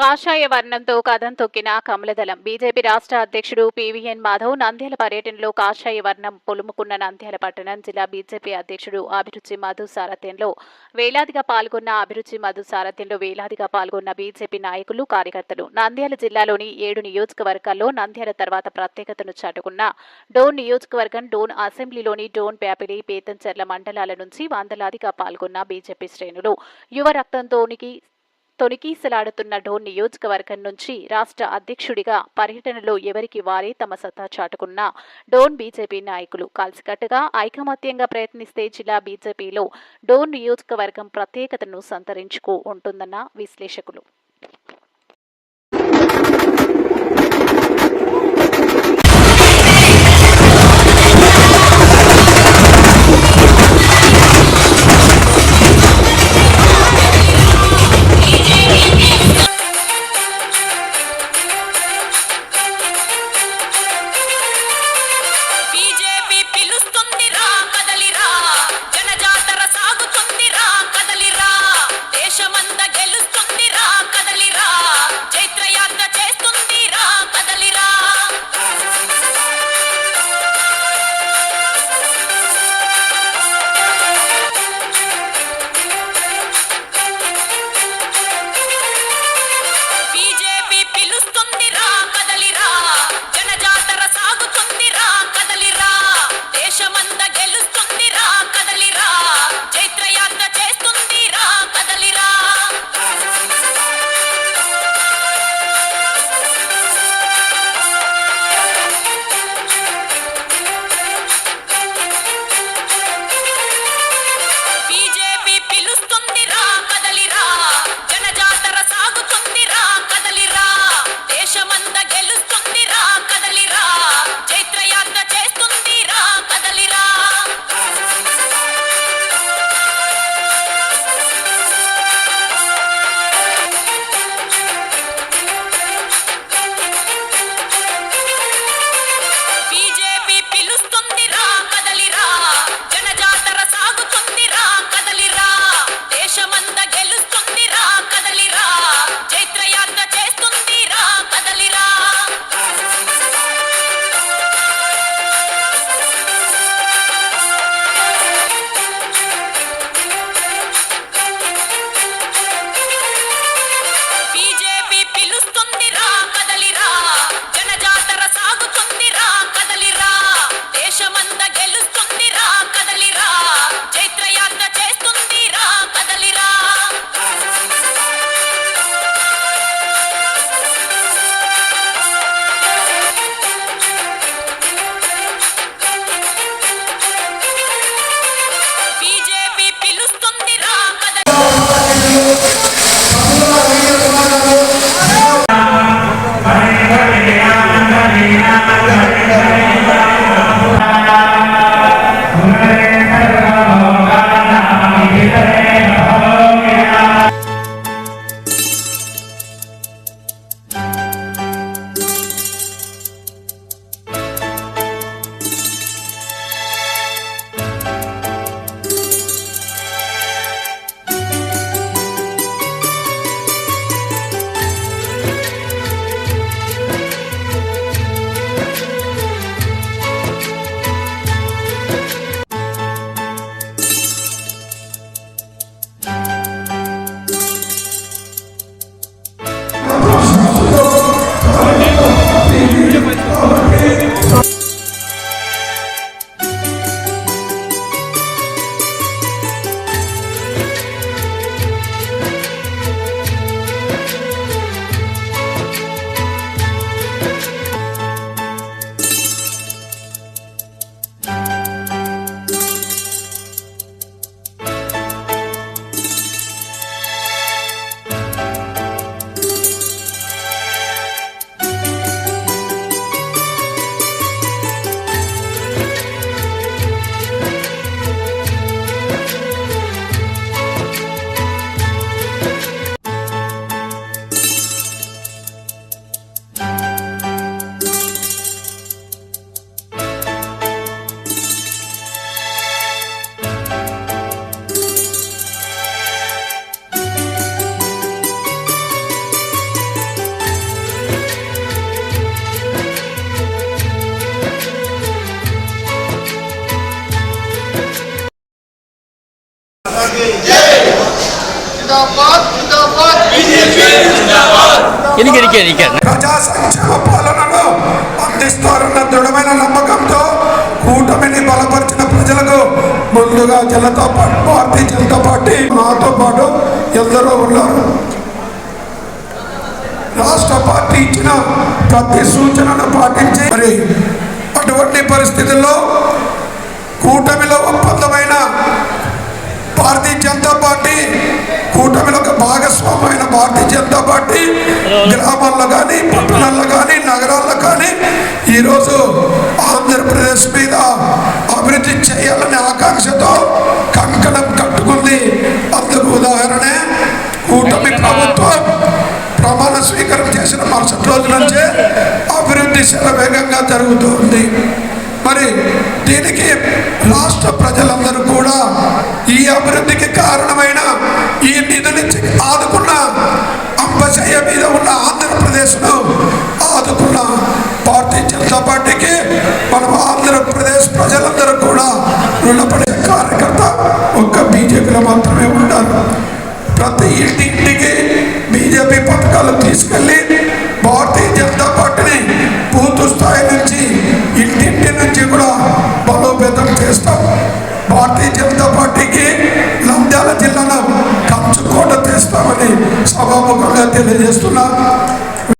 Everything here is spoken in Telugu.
కాషాయ వర్ణంతో కథం తొక్కిన కమలదళం. బీజేపీ రాష్ట్ర అధ్యక్షుడు పీవీఎన్ మాధవ్ నంద్యాల పర్యటనలో కాషాయ వర్ణం పొలుముకున్న నంద్యాల పట్టణం జిల్లా బీజేపీ అధ్యక్షుడు అభిరుచి మధు సారథ్యంలో వేలాదిగా పాల్గొన్న అభిరుచి మధు సారథ్యంలో వేలాదిగా పాల్గొన్న బీజేపీ నాయకులు కార్యకర్తలు. నంద్యాల జిల్లాలోని ఏడు నియోజకవర్గాల్లో నంద్యాల తర్వాత ప్రత్యేకతను చాటుకున్న డోన్ నియోజకవర్గం డోన్ అసెంబ్లీలోని డోన్ ప్యాపిడి పేతంచెర్ల మండలాల నుంచి వందలాదిగా పాల్గొన్న బీజేపీ శ్రేణులు. యువ రక్తంతోనికి తొణికీసలాడుతున్న డోన్ నియోజకవర్గం నుంచి రాష్ట్ర అధ్యక్షుడిగా పర్యటనలో ఎవరికి వారే తమ సత్తా చాటుకున్న డోన్ బీజేపీ నాయకులు కలిసికట్టుగా ఐకమత్యంగా ప్రయత్నిస్తే జిల్లా బీజేపీలో డోన్ నియోజకవర్గం ప్రత్యేకతను సంతరించుకు ఉంటుందన్న విశ్లేషకులు. ప్రజా సంక్షేమ పాలనను అందిస్తారన్న దృఢమైన నమ్మకంతో కూటమిని బలపరిచిన ప్రజలకు ముందుగా జనతా పార్టీ భారతీయ జనతా పార్టీ నాతో పాటు ఎందరో ఉన్నారు. రాష్ట్ర పార్టీ ఇచ్చిన ప్రతి సూచనను పాటించి మరి అటువంటి పరిస్థితుల్లో కూటమిలో ఒప్పందమైన భారతీయ జనతా పార్టీ కూటమిలో ఒక భాగస్వామి భారతీయ జనతా పార్టీ గ్రామాల్లో కానీ పట్టణాల్లో కానీ నగరాల్లో కానీ ఈరోజు ఆంధ్రప్రదేశ్ మీద అభివృద్ధి చేయాలనే ఆకాంక్షతో కంకణం కట్టుకుంది. అందుకు ఉదాహరణే కూటమి ప్రభుత్వం ప్రమాణ స్వీకారం చేసిన మరుసటి రోజు నుంచే అభివృద్ధి శరవేగంగా జరుగుతుంది. మరి దీనికి రాష్ట్ర ప్రజలందరూ కూడా ఈ అభివృద్ధికి ఆంధ్రప్రదేశ్ను ఆదుకున్న భారతీయ జనతా పార్టీకి మనం ఆంధ్రప్రదేశ్ ప్రజలందరూ కూడా రుణపడే కార్యకర్త ఒక్క బీజేపీలో మాత్రమే ఉంటారు ప్రతి ఇంటింటికి బీజేపీ పథకాలు తీసుకెళ్ళి భారతీయ జనతా పార్టీని బూత్ స్థాయి నుంచి ఇంటింటి నుంచి కూడా బలోపేతం చేస్తాం. భారతీయ జనతా పార్టీకి నంద్యాల జిల్లాలో కంచుకోట తెస్తామని సభాముఖంగా తెలియజేస్తున్నా.